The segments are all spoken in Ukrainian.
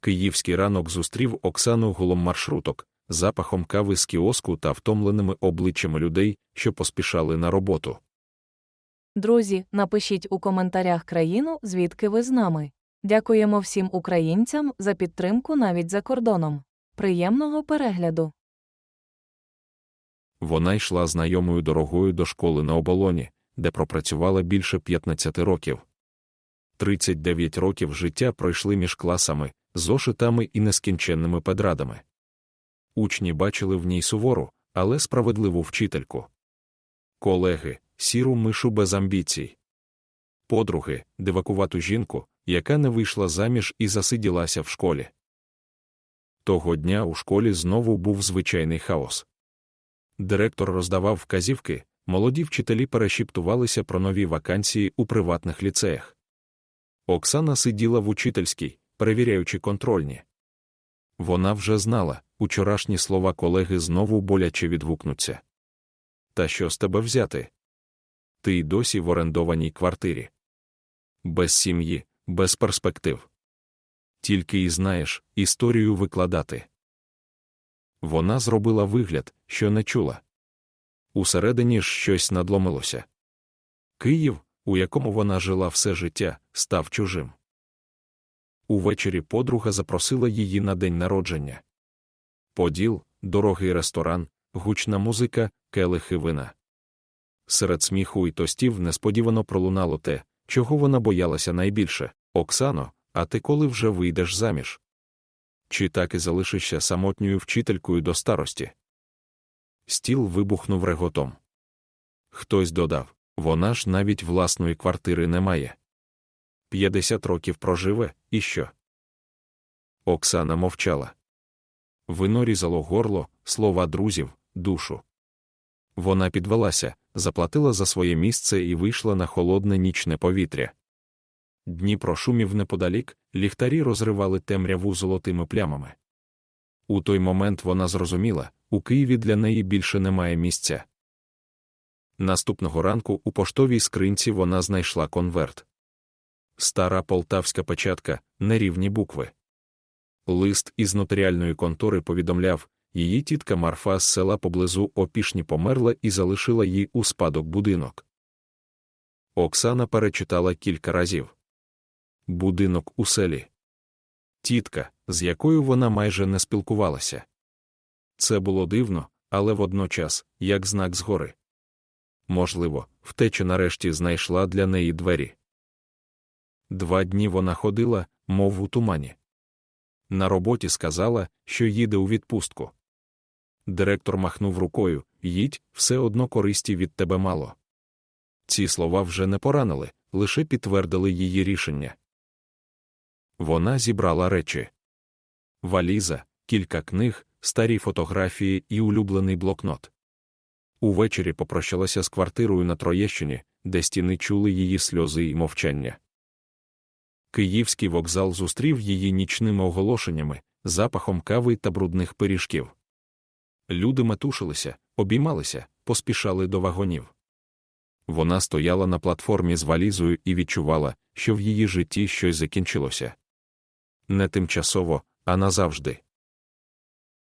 Київський ранок зустрів Оксану гулом маршруток, запахом кави з кіоску та втомленими обличчями людей, що поспішали на роботу. Друзі, напишіть у коментарях країну, звідки ви з нами. Дякуємо всім українцям за підтримку навіть за кордоном. Приємного перегляду! Вона йшла знайомою дорогою до школи на оболоні, де пропрацювала більше 15 років. 39 років життя пройшли між класами, зошитами і нескінченними педрадами. Учні бачили в ній сувору, але справедливу вчительку. Колеги, сіру мишу без амбіцій. Подруги, дивакувату жінку, яка не вийшла заміж і засиділася в школі. Того дня у школі знову був звичайний хаос. Директор роздавав вказівки, молоді вчителі перешіптувалися про нові вакансії у приватних ліцеях. Оксана сиділа в учительській, перевіряючи контрольні. Вона вже знала, учорашні слова колеги знову боляче відгукнуться. Та що з тебе взяти? Ти й досі в орендованій квартирі. Без сім'ї, без перспектив. Тільки і знаєш історію викладати. Вона зробила вигляд, що не чула. Усередині ж щось надломилося. Київ, у якому вона жила все життя, став чужим. Увечері подруга запросила її на день народження. Поділ, дорогий ресторан, гучна музика, келихи вина. Серед сміху і тостів несподівано пролунало те, чого вона боялася найбільше Оксано, а ти коли вже вийдеш заміж? Чи так і залишишся самотньою вчителькою до старості? Стіл вибухнув реготом. Хтось додав вона ж навіть власної квартири не має. П'ятдесят років проживе, і що? Оксана мовчала. Вино різало горло, слова друзів, душу. Вона підвелася, заплатила за своє місце і вийшла на холодне нічне повітря. Дніпро шумів неподалік, ліхтарі розривали темряву золотими плямами. У той момент вона зрозуміла, у Києві для неї більше немає місця. Наступного ранку у поштовій скринці вона знайшла конверт. Стара полтавська печатка, нерівні букви. Лист із нотаріальної контори повідомляв, її тітка Марфа з села поблизу опішні померла і залишила їй у спадок будинок. Оксана перечитала кілька разів. Будинок у селі. Тітка, з якою вона майже не спілкувалася. Це було дивно, але водночас, як знак згори. Можливо, втеча нарешті знайшла для неї двері. Два дні вона ходила, мов у тумані. На роботі сказала, що їде у відпустку. Директор махнув рукою їдь, все одно користі від тебе мало. Ці слова вже не поранили, лише підтвердили її рішення. Вона зібрала речі валіза, кілька книг, старі фотографії і улюблений блокнот. Увечері попрощалася з квартирою на Троєщині, де стіни чули її сльози і мовчання. Київський вокзал зустрів її нічними оголошеннями, запахом кави та брудних пиріжків. Люди метушилися, обіймалися, поспішали до вагонів. Вона стояла на платформі з валізою і відчувала, що в її житті щось закінчилося. Не тимчасово, а назавжди.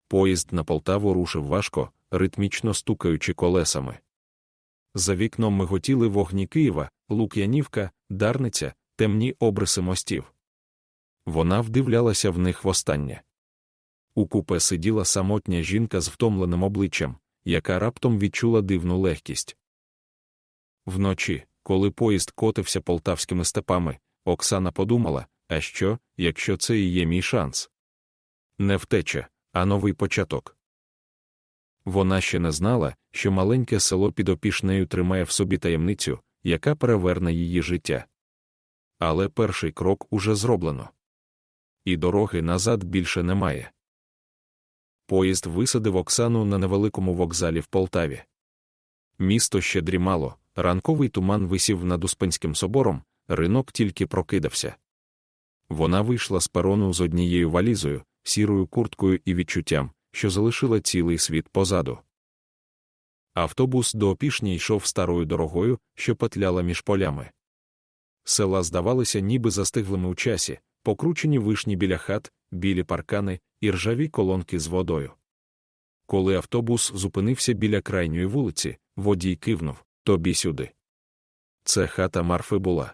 Поїзд на Полтаву рушив важко, ритмічно стукаючи колесами. За вікном миготіли вогні Києва, Лук'янівка, Дарниця, темні обриси мостів. Вона вдивлялася в них востаннє. У купе сиділа самотня жінка з втомленим обличчям, яка раптом відчула дивну легкість. Вночі, коли поїзд котився полтавськими степами, Оксана подумала а що, якщо це і є мій шанс? Не втеча, а новий початок. Вона ще не знала, що маленьке село під опішнею тримає в собі таємницю, яка переверне її життя. Але перший крок уже зроблено. І дороги назад більше немає. Поїзд висадив Оксану на невеликому вокзалі в Полтаві. Місто ще дрімало, ранковий туман висів над Успенським собором, ринок тільки прокидався. Вона вийшла з перону з однією валізою, сірою курткою і відчуттям, що залишила цілий світ позаду. Автобус до опішні йшов старою дорогою, що петляла між полями. Села здавалися ніби застиглими у часі, покручені вишні біля хат, білі паркани і ржаві колонки з водою. Коли автобус зупинився біля крайньої вулиці, водій кивнув тобі сюди. Це хата Марфи була.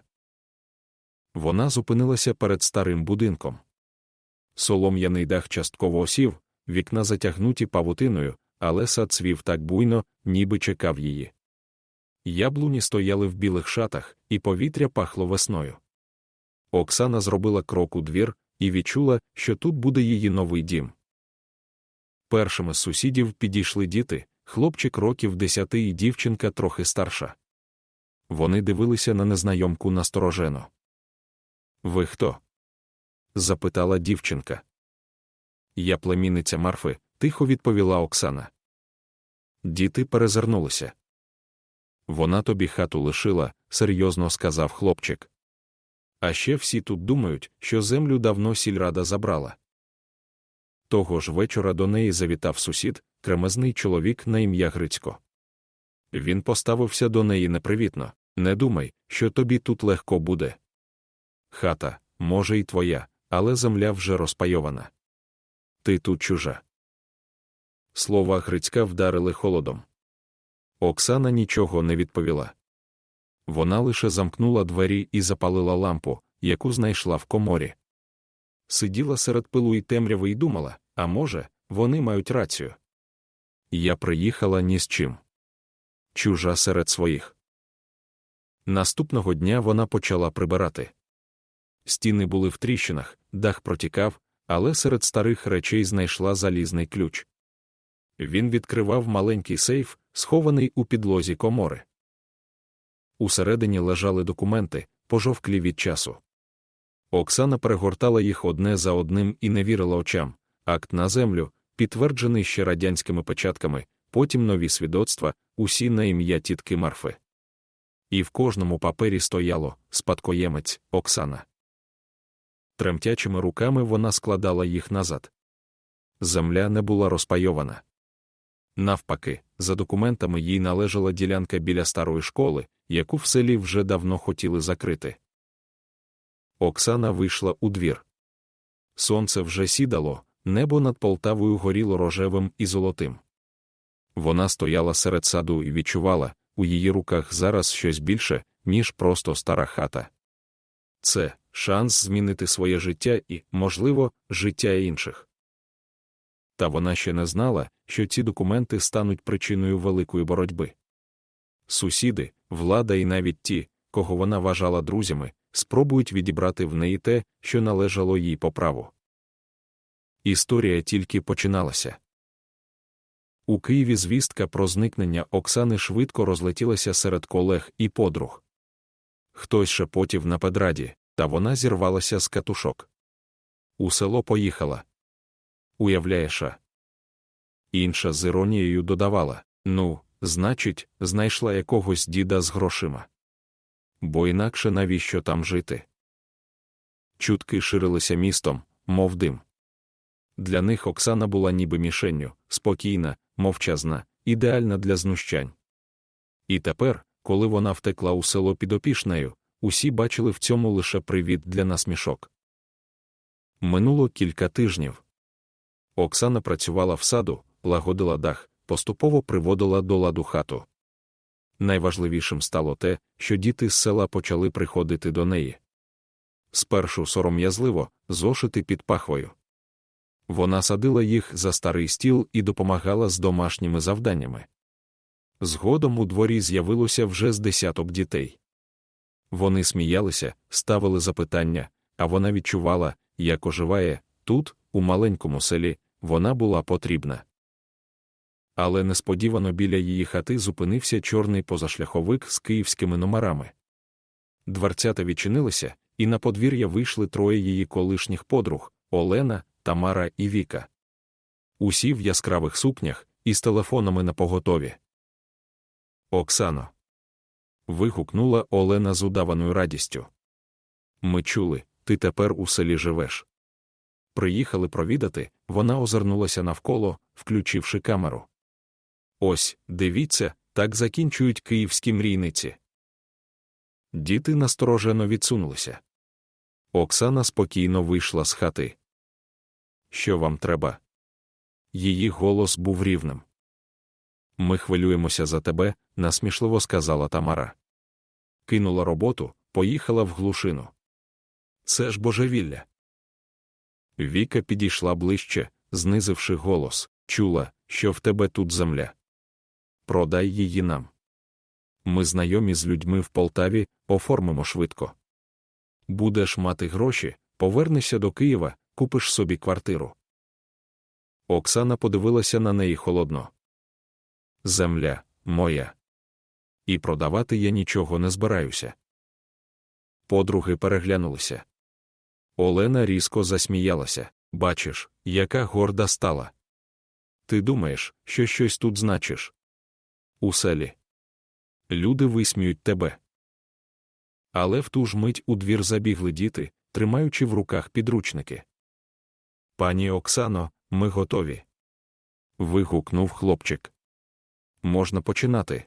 Вона зупинилася перед старим будинком. Солом'яний дах частково осів, вікна затягнуті павутиною, але сад цвів так буйно, ніби чекав її. Яблуні стояли в білих шатах, і повітря пахло весною. Оксана зробила крок у двір і відчула, що тут буде її новий дім. Першими з сусідів підійшли діти, хлопчик років десяти і дівчинка трохи старша. Вони дивилися на незнайомку насторожено. Ви хто? запитала дівчинка. Я племінниця Марфи, тихо відповіла Оксана. Діти перезирнулися. Вона тобі хату лишила, серйозно сказав хлопчик. А ще всі тут думають, що землю давно сільрада забрала. Того ж вечора до неї завітав сусід, кремезний чоловік на ім'я Грицько. Він поставився до неї непривітно не думай, що тобі тут легко буде. Хата, може, і твоя, але земля вже розпайована. Ти тут чужа. Слова Грицька вдарили холодом. Оксана нічого не відповіла. Вона лише замкнула двері і запалила лампу, яку знайшла в коморі. Сиділа серед пилу і темряви і думала, а може, вони мають рацію. Я приїхала ні з чим. Чужа серед своїх. Наступного дня вона почала прибирати. Стіни були в тріщинах, дах протікав, але серед старих речей знайшла залізний ключ. Він відкривав маленький сейф, схований у підлозі комори. Усередині лежали документи, пожовклі від часу. Оксана перегортала їх одне за одним і не вірила очам акт на землю, підтверджений ще радянськими печатками, потім нові свідоцтва, усі на ім'я тітки Марфи. І в кожному папері стояло спадкоємець Оксана. Тремтячими руками вона складала їх назад. Земля не була розпайована. Навпаки, за документами їй належала ділянка біля старої школи, яку в селі вже давно хотіли закрити. Оксана вийшла у двір. Сонце вже сідало, небо над Полтавою горіло рожевим і золотим. Вона стояла серед саду і відчувала, у її руках зараз щось більше, ніж просто стара хата. Це шанс змінити своє життя і, можливо, життя інших. Та вона ще не знала, що ці документи стануть причиною великої боротьби. Сусіди, влада і навіть ті, кого вона вважала друзями, спробують відібрати в неї те, що належало їй по праву. Історія тільки починалася. У Києві звістка про зникнення Оксани швидко розлетілася серед колег і подруг. Хтось шепотів на педраді, та вона зірвалася з катушок. У село поїхала. Уявляєш? Інша з іронією додавала ну, значить, знайшла якогось діда з грошима. Бо інакше навіщо там жити? Чутки ширилися містом, мов дим. Для них Оксана була ніби мішенню, спокійна, мовчазна, ідеальна для знущань. І тепер, коли вона втекла у село підопішнею, усі бачили в цьому лише привід для насмішок. Минуло кілька тижнів. Оксана працювала в саду, лагодила дах, поступово приводила до ладу хату. Найважливішим стало те, що діти з села почали приходити до неї. Спершу сором'язливо, зошити під пахвою. Вона садила їх за старий стіл і допомагала з домашніми завданнями. Згодом у дворі з'явилося вже з десяток дітей. Вони сміялися, ставили запитання, а вона відчувала, як оживає тут, у маленькому селі, вона була потрібна. Але несподівано біля її хати зупинився чорний позашляховик з київськими номерами. Дверцята відчинилися, і на подвір'я вийшли троє її колишніх подруг Олена, Тамара і Віка. Усі в яскравих сукнях і з телефонами на поготові. Оксано. вигукнула Олена з удаваною радістю. Ми чули, ти тепер у селі живеш. Приїхали провідати, вона озирнулася навколо, включивши камеру. Ось, дивіться, так закінчують київські мрійниці. Діти насторожено відсунулися. Оксана спокійно вийшла з хати. що вам треба. Її голос був рівним. Ми хвилюємося за тебе, насмішливо сказала Тамара. Кинула роботу, поїхала в глушину. Це ж божевілля. Віка підійшла ближче, знизивши голос, чула, що в тебе тут земля. Продай її нам. Ми знайомі з людьми в Полтаві, оформимо швидко. Будеш мати гроші, повернешся до Києва, купиш собі квартиру. Оксана подивилася на неї холодно. Земля моя. І продавати я нічого не збираюся. Подруги переглянулися. Олена різко засміялася. Бачиш, яка горда стала. Ти думаєш, що щось тут значиш? У селі. Люди висміють тебе. Але в ту ж мить у двір забігли діти, тримаючи в руках підручники. Пані Оксано, ми готові. вигукнув хлопчик. Можна починати.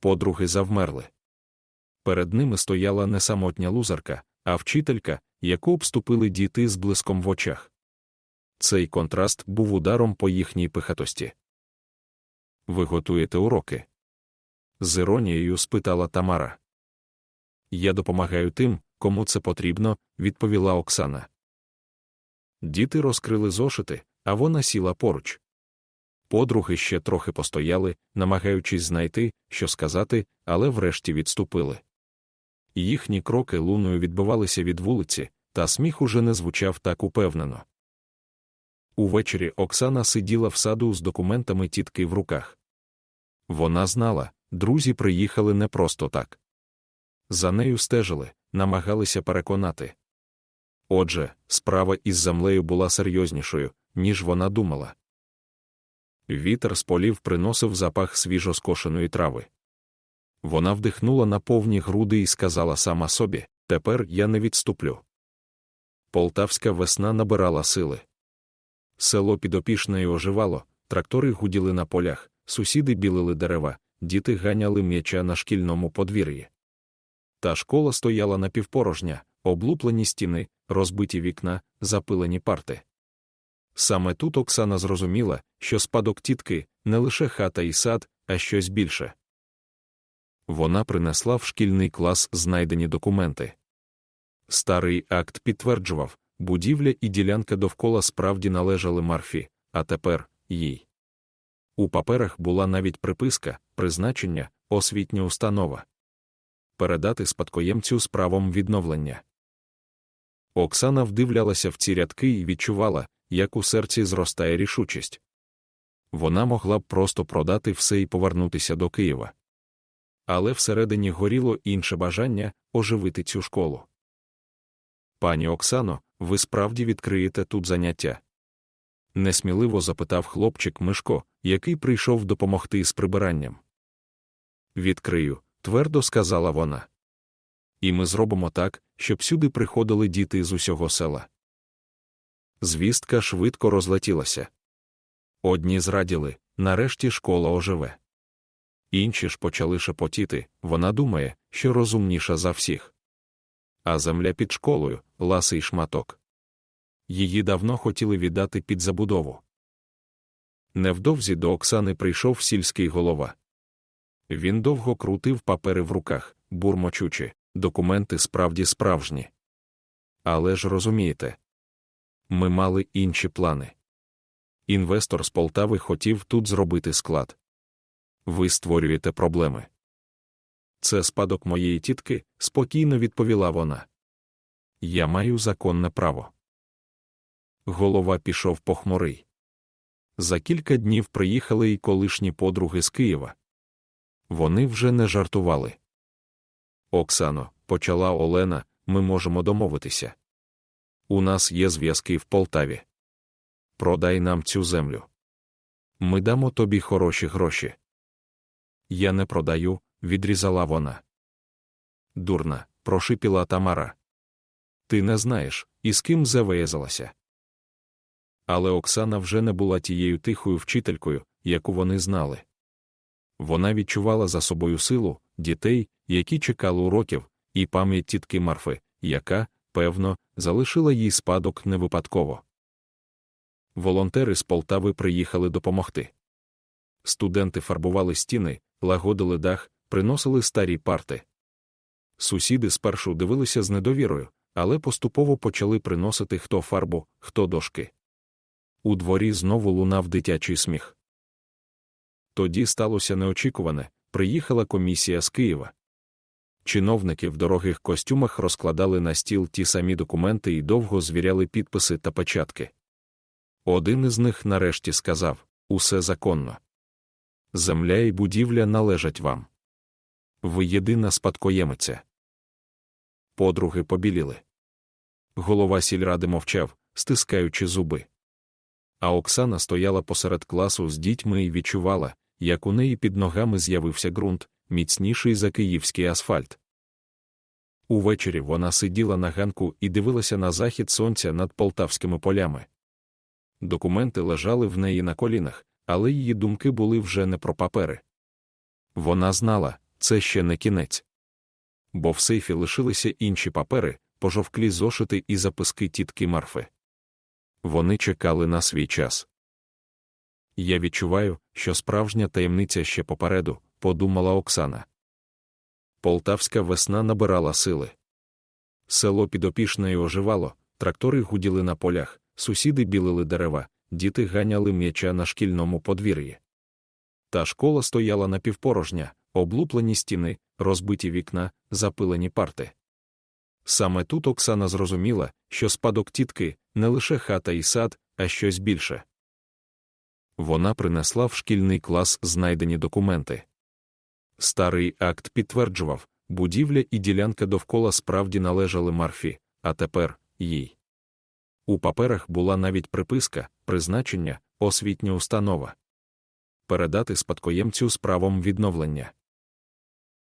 Подруги завмерли. Перед ними стояла не самотня лузерка, а вчителька, яку обступили діти з блиском в очах. Цей контраст був ударом по їхній пихатості. Ви готуєте уроки? з іронією спитала Тамара. Я допомагаю тим, кому це потрібно, відповіла Оксана. Діти розкрили зошити, а вона сіла поруч. Подруги ще трохи постояли, намагаючись знайти, що сказати, але врешті відступили. Їхні кроки луною відбивалися від вулиці, та сміх уже не звучав так упевнено. Увечері Оксана сиділа в саду з документами тітки в руках. Вона знала, друзі приїхали не просто так. За нею стежили, намагалися переконати. Отже, справа із землею була серйознішою, ніж вона думала. Вітер з полів приносив запах свіжоскошеної трави. Вона вдихнула на повні груди і сказала сама собі тепер я не відступлю. Полтавська весна набирала сили. Село підопішне оживало, трактори гуділи на полях, сусіди білили дерева, діти ганяли м'яча на шкільному подвір'ї. Та школа стояла напівпорожня, облуплені стіни, розбиті вікна, запилені парти. Саме тут Оксана зрозуміла, що спадок тітки не лише хата і сад, а щось більше. Вона принесла в шкільний клас знайдені документи. Старий акт підтверджував, будівля і ділянка довкола справді належали Марфі, а тепер їй. У паперах була навіть приписка, призначення, освітня установа. Передати спадкоємцю з правом відновлення. Оксана вдивлялася в ці рядки і відчувала, як у серці зростає рішучість. Вона могла б просто продати все і повернутися до Києва. Але всередині горіло інше бажання оживити цю школу. Пані Оксано, ви справді відкриєте тут заняття? несміливо запитав хлопчик Мишко, який прийшов допомогти з прибиранням. Відкрию, твердо сказала вона. І ми зробимо так, щоб сюди приходили діти з усього села. Звістка швидко розлетілася. Одні зраділи, нарешті школа оживе. Інші ж почали шепотіти, вона думає, що розумніша за всіх. А земля під школою ласий шматок. Її давно хотіли віддати під забудову. Невдовзі до Оксани прийшов сільський голова. Він довго крутив папери в руках, бурмочучи, документи справді справжні. Але ж розумієте, ми мали інші плани. Інвестор з Полтави хотів тут зробити склад. Ви створюєте проблеми. Це спадок моєї тітки, спокійно відповіла вона. Я маю законне право. Голова пішов похмурий. За кілька днів приїхали й колишні подруги з Києва. Вони вже не жартували. Оксано, почала Олена, ми можемо домовитися. У нас є зв'язки в Полтаві. Продай нам цю землю. Ми дамо тобі хороші гроші. Я не продаю, відрізала вона. Дурна, прошипіла Тамара. Ти не знаєш, із ким завиязалася. Але Оксана вже не була тією тихою вчителькою, яку вони знали. Вона відчувала за собою силу дітей, які чекали уроків, і пам'ять тітки Марфи, яка, певно, залишила їй спадок не випадково. волонтери з Полтави приїхали допомогти. Студенти фарбували стіни, лагодили дах, приносили старі парти. Сусіди спершу дивилися з недовірою, але поступово почали приносити хто фарбу, хто дошки. У дворі знову лунав дитячий сміх. Тоді сталося неочікуване приїхала комісія з Києва. Чиновники в дорогих костюмах розкладали на стіл ті самі документи і довго звіряли підписи та печатки. Один із них нарешті сказав усе законно. Земля і будівля належать вам. Ви єдина спадкоємиця. Подруги побіліли. Голова сільради мовчав, стискаючи зуби. А Оксана стояла посеред класу з дітьми і відчувала, як у неї під ногами з'явився ґрунт, міцніший за київський асфальт. Увечері вона сиділа на ганку і дивилася на захід сонця над полтавськими полями. Документи лежали в неї на колінах, але її думки були вже не про папери. Вона знала, це ще не кінець. Бо в сейфі лишилися інші папери, пожовклі зошити і записки тітки Марфи. Вони чекали на свій час. Я відчуваю, що справжня таємниця ще попереду, подумала Оксана. Полтавська весна набирала сили. Село підопішне оживало, трактори гуділи на полях, сусіди білили дерева, діти ганяли м'яча на шкільному подвір'ї. Та школа стояла напівпорожня, облуплені стіни, розбиті вікна, запилені парти. Саме тут Оксана зрозуміла, що спадок тітки не лише хата і сад, а щось більше. Вона принесла в шкільний клас знайдені документи. Старий акт підтверджував, будівля і ділянка довкола справді належали Марфі, а тепер їй. У паперах була навіть приписка, призначення, освітня установа. Передати спадкоємцю з правом відновлення.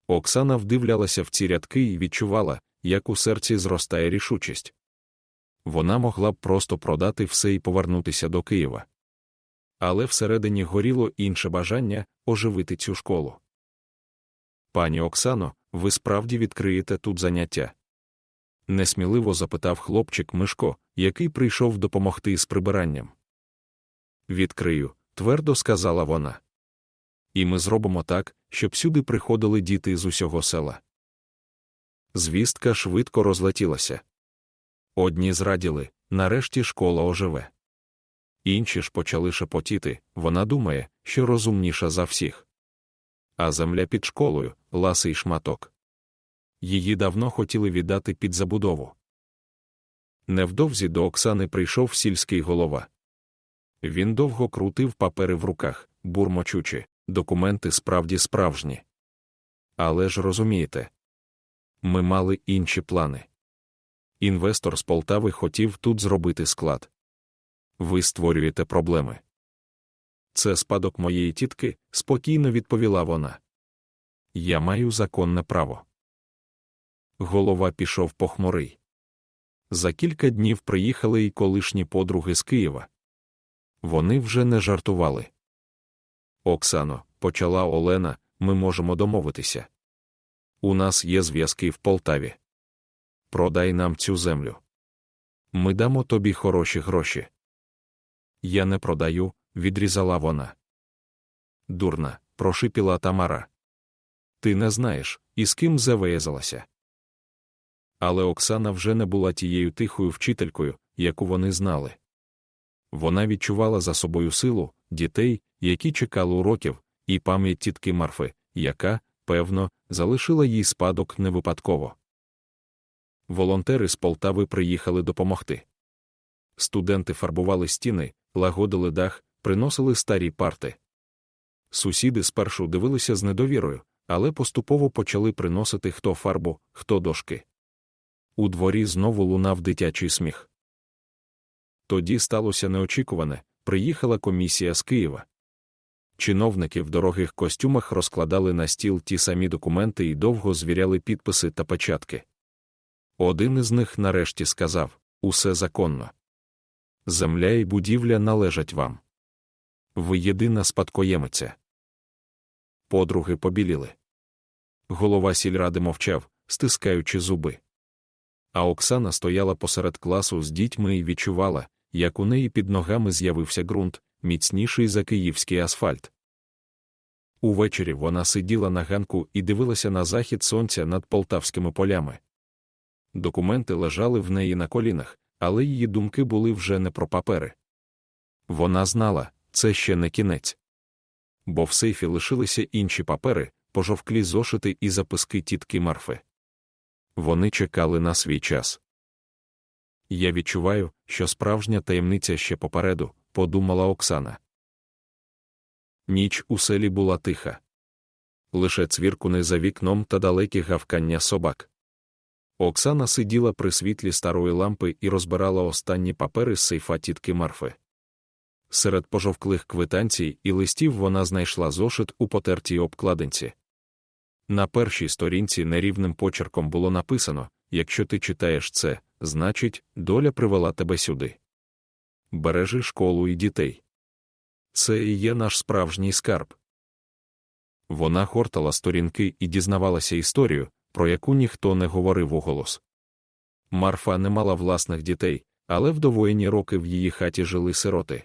Оксана вдивлялася в ці рядки і відчувала, як у серці зростає рішучість. Вона могла б просто продати все і повернутися до Києва. Але всередині горіло інше бажання оживити цю школу. Пані Оксано, ви справді відкриєте тут заняття? Несміливо запитав хлопчик Мишко, який прийшов допомогти з прибиранням. Відкрию, твердо сказала вона. І ми зробимо так, щоб сюди приходили діти з усього села. Звістка швидко розлетілася. Одні зраділи, нарешті школа оживе. Інші ж почали шепотіти, вона думає, що розумніша за всіх. А земля під школою ласий шматок. Її давно хотіли віддати під забудову. Невдовзі до Оксани прийшов сільський голова. Він довго крутив папери в руках, бурмочучи, документи справді справжні. Але ж розумієте, ми мали інші плани. Інвестор з Полтави хотів тут зробити склад. Ви створюєте проблеми. Це спадок моєї тітки, спокійно відповіла вона. Я маю законне право. Голова пішов похмурий. За кілька днів приїхали й колишні подруги з Києва. Вони вже не жартували. Оксано, почала Олена, ми можемо домовитися. У нас є зв'язки в Полтаві. Продай нам цю землю. Ми дамо тобі хороші гроші. Я не продаю, відрізала вона. Дурна, прошипіла Тамара. Ти не знаєш, із ким завиязалася. Але Оксана вже не була тією тихою вчителькою, яку вони знали. Вона відчувала за собою силу дітей, які чекали уроків, і пам'ять тітки Марфи, яка, певно, залишила їй спадок не випадково. Волонтери з Полтави приїхали допомогти. Студенти фарбували стіни, лагодили дах, приносили старі парти. Сусіди спершу дивилися з недовірою, але поступово почали приносити хто фарбу, хто дошки. У дворі знову лунав дитячий сміх. Тоді сталося неочікуване приїхала комісія з Києва. Чиновники в дорогих костюмах розкладали на стіл ті самі документи і довго звіряли підписи та печатки. Один із них нарешті сказав усе законно. Земля і будівля належать вам. Ви єдина спадкоємиця. Подруги побіліли. Голова сільради мовчав, стискаючи зуби. А Оксана стояла посеред класу з дітьми і відчувала, як у неї під ногами з'явився ґрунт, міцніший за київський асфальт. Увечері вона сиділа на ганку і дивилася на захід сонця над полтавськими полями. Документи лежали в неї на колінах, але її думки були вже не про папери. Вона знала, це ще не кінець. Бо в сейфі лишилися інші папери, пожовклі зошити і записки тітки Марфи. Вони чекали на свій час. Я відчуваю, що справжня таємниця ще попереду, подумала Оксана. Ніч у селі була тиха. Лише цвіркуни за вікном та далекі гавкання собак. Оксана сиділа при світлі старої лампи і розбирала останні папери з сейфа тітки Марфи. Серед пожовклих квитанцій і листів вона знайшла зошит у потертій обкладинці. На першій сторінці нерівним почерком було написано якщо ти читаєш це, значить, доля привела тебе сюди. Бережи школу і дітей. Це і є наш справжній скарб. Вона хортала сторінки і дізнавалася історію, про яку ніхто не говорив уголос. Марфа не мала власних дітей, але в роки в її хаті жили сироти.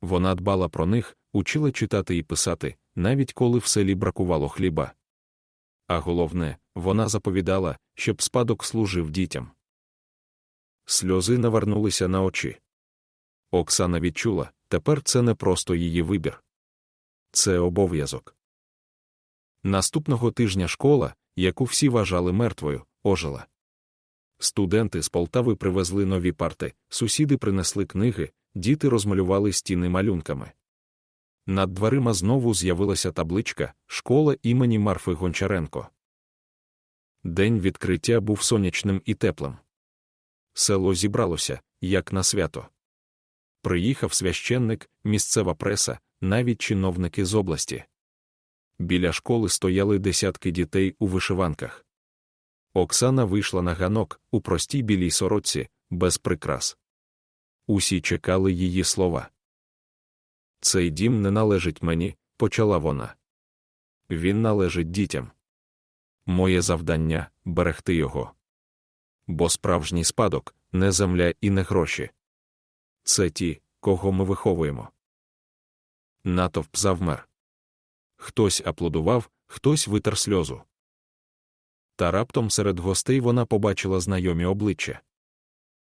Вона дбала про них, учила читати і писати, навіть коли в селі бракувало хліба. А головне, вона заповідала, щоб спадок служив дітям. Сльози навернулися на очі. Оксана відчула, тепер це не просто її вибір. Це обов'язок. Наступного тижня школа, яку всі вважали мертвою, ожила. Студенти з Полтави привезли нові парти, сусіди принесли книги, діти розмалювали стіни малюнками. Над дверима знову з'явилася табличка Школа імені Марфи Гончаренко. День відкриття був сонячним і теплим. Село зібралося, як на свято. Приїхав священник, місцева преса, навіть чиновники з області. Біля школи стояли десятки дітей у вишиванках. Оксана вийшла на ганок у простій білій сорочці, без прикрас. Усі чекали її слова. Цей дім не належить мені, почала вона. Він належить дітям. Моє завдання берегти його. Бо справжній спадок не земля і не гроші. Це ті, кого ми виховуємо. Натовп завмер. Хтось аплодував, хтось витер сльозу. Та раптом серед гостей вона побачила знайомі обличчя.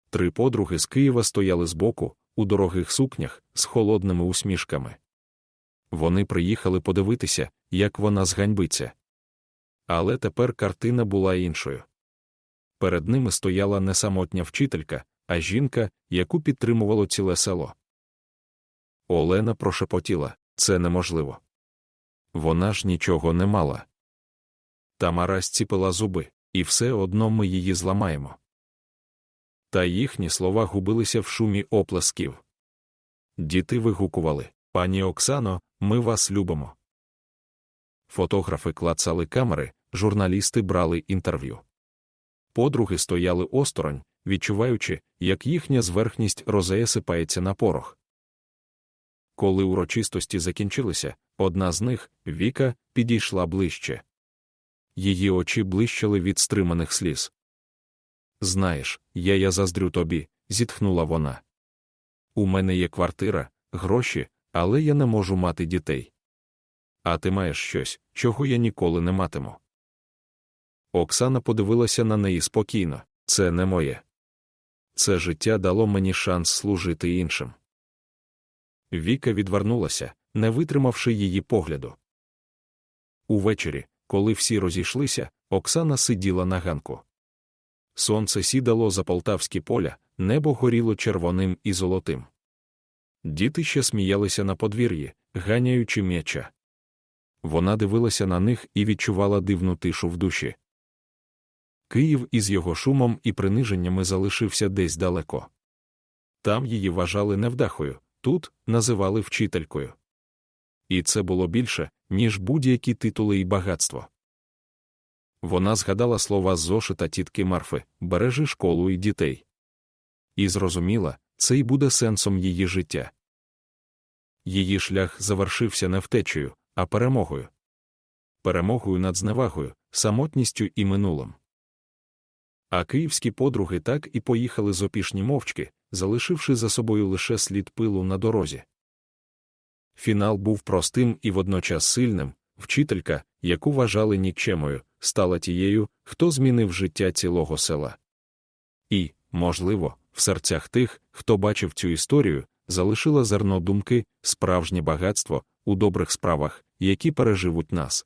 Три подруги з Києва стояли збоку, у дорогих сукнях, з холодними усмішками. Вони приїхали подивитися, як вона зганьбиться. Але тепер картина була іншою. Перед ними стояла не самотня вчителька, а жінка, яку підтримувало ціле село. Олена прошепотіла це неможливо. Вона ж нічого не мала. Тамара зціпила зуби, і все одно ми її зламаємо. Та їхні слова губилися в шумі оплесків. Діти вигукували Пані Оксано, ми вас любимо. Фотографи клацали камери, журналісти брали інтерв'ю. Подруги стояли осторонь, відчуваючи, як їхня зверхність розеясипається на порох. Коли урочистості закінчилися, одна з них, Віка, підійшла ближче. Її очі блищали від стриманих сліз. Знаєш, я я заздрю тобі, зітхнула вона. У мене є квартира, гроші, але я не можу мати дітей. А ти маєш щось, чого я ніколи не матиму. Оксана подивилася на неї спокійно це не моє. Це життя дало мені шанс служити іншим. Віка відвернулася, не витримавши її погляду. Увечері, коли всі розійшлися, Оксана сиділа на ганку. Сонце сідало за полтавські поля, небо горіло червоним і золотим. Діти ще сміялися на подвір'ї, ганяючи м'яча. Вона дивилася на них і відчувала дивну тишу в душі. Київ із його шумом і приниженнями залишився десь далеко. Там її вважали невдахою, тут називали вчителькою. І це було більше, ніж будь-які титули і багатство. Вона згадала слова зошита тітки Марфи бережи школу і дітей. І зрозуміла, це й буде сенсом її життя. Її шлях завершився не втечею, а перемогою. Перемогою над зневагою, самотністю і минулим. А київські подруги так і поїхали з опішні мовчки, залишивши за собою лише слід пилу на дорозі. Фінал був простим і водночас сильним. Вчителька, яку вважали нікчемою, стала тією, хто змінив життя цілого села. І, можливо, в серцях тих, хто бачив цю історію, залишила зерно думки, справжнє багатство у добрих справах, які переживуть нас.